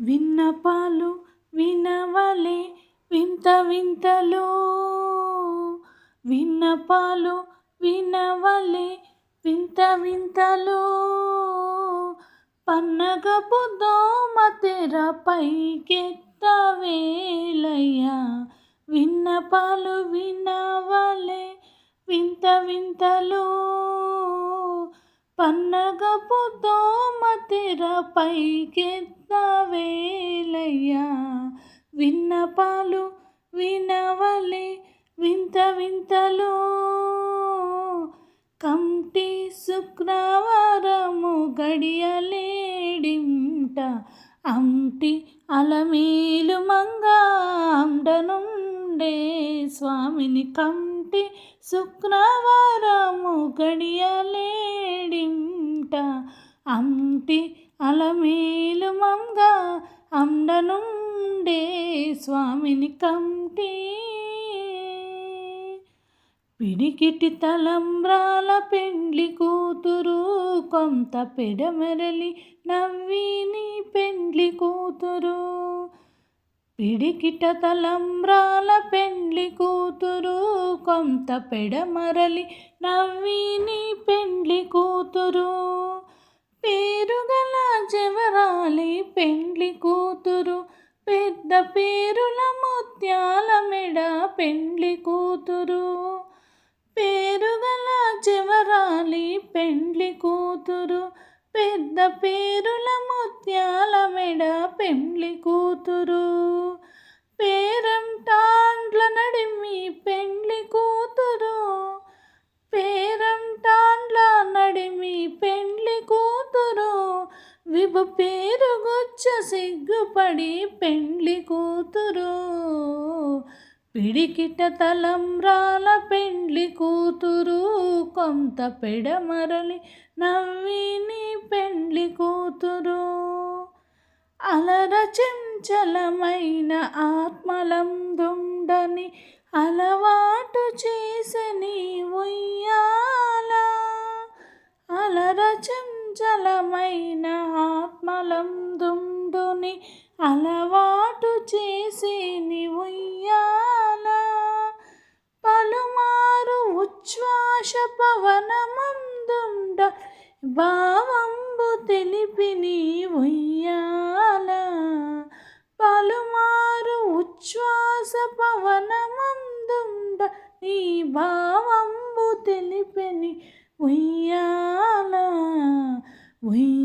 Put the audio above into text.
విన్నపాలు వినవలే వింత వింతలు. విన్నపాలు వినవలే వింత వింతలు. పన్నగపు దోమ తెర పైకెత్తవేలయ్యా విన్నపాలు వినవలే వింత వింతలు. పన్నగపు దోమ తెర పైకెత్తవేలయ్యా విన్నపాలు వినవలే వింత వింతలు. కంటి శుక్రవారము గడియలేడింట. అంటి అలమేలు మంగాండనుండే స్వామిని కంటి శుక్రవారము గడియలేడింట అంటి అలమేలు మంగ అండనుండే స్వామిని కంటి. పిడికిటి తలంబ్రాల పెండ్లి కూతురు కొంత పెడమెరలి నవ్విని పెండ్లి కూతురు. పిడికిట తలంబ్రాల పెండ్లి కూతురు కొంత పెడమరలి నవ్విని పెండ్లి కూతురు. పేరుగల జవరాలి పెండ్లి కూతురు. పెద్ద పేరుల ముత్యాల మెడ పెండ్లి కూతురు. పేరుగల జవరాలి పెండ్లి కూతురు. పెద్ద పేరుల ముత్యాల మెడ పెండ్లి కూతురు. పేరుగొచ్చ సిగ్గుపడి పెండ్లి కూతురు. పిడికిట తలంబ్రాల పెండ్లి కూతురు. కొంత పెడమరలి నవ్విని పెండ్లి కూతురు. అలర చంచలమైన ఆత్మలందుండని అలవాటు చేసని ఉయ్యాల. అలర చంచలమైన ఆత్మలందుండుని అలవాటు చేసేని ఉయ్యాల పలుమారు ఉచ్ఛ్వాస పవనమందుండ భావంబు తెలిపిని ఉయ్యాల పలుమారు ఉచ్ఛ్వాస పవనమందుండ నీ భావంబు తెలిపిని ఉయ్యాల ఉయ్య